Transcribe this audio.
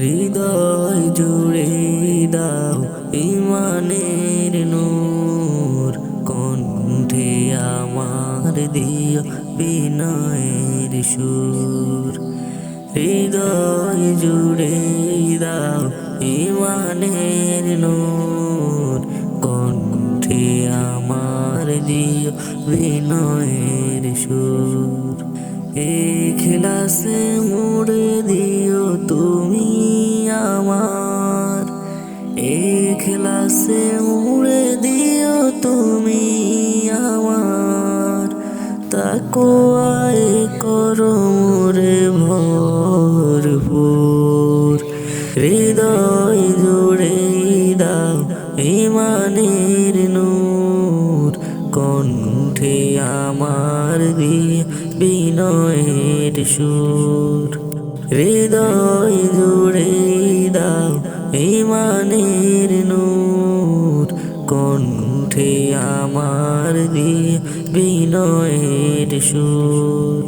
হৃদয় জুড়ে দাও ইমানের নূর। কণ্ঠে আমার দিও বিনয়ের সুর। হৃদয় জুড়ে দাও ইমানের নূর। কণ্ঠে আমার দিও বিনয়ের সুর। এখলাসে মুড়ে এখলাসে মুড়ে দিও তুমি আমার। তাকো আয় করো মোরে ভরপুর। হৃদয় জুড়ে দাও ইমানের নূর। কণ্ঠে আমার দিয়ে বিনয়ের সুর। হৃদয় জুড়ে দাও ইমানের নূর কণ্ঠে আমার দিয়ে বিনয়ের সুর।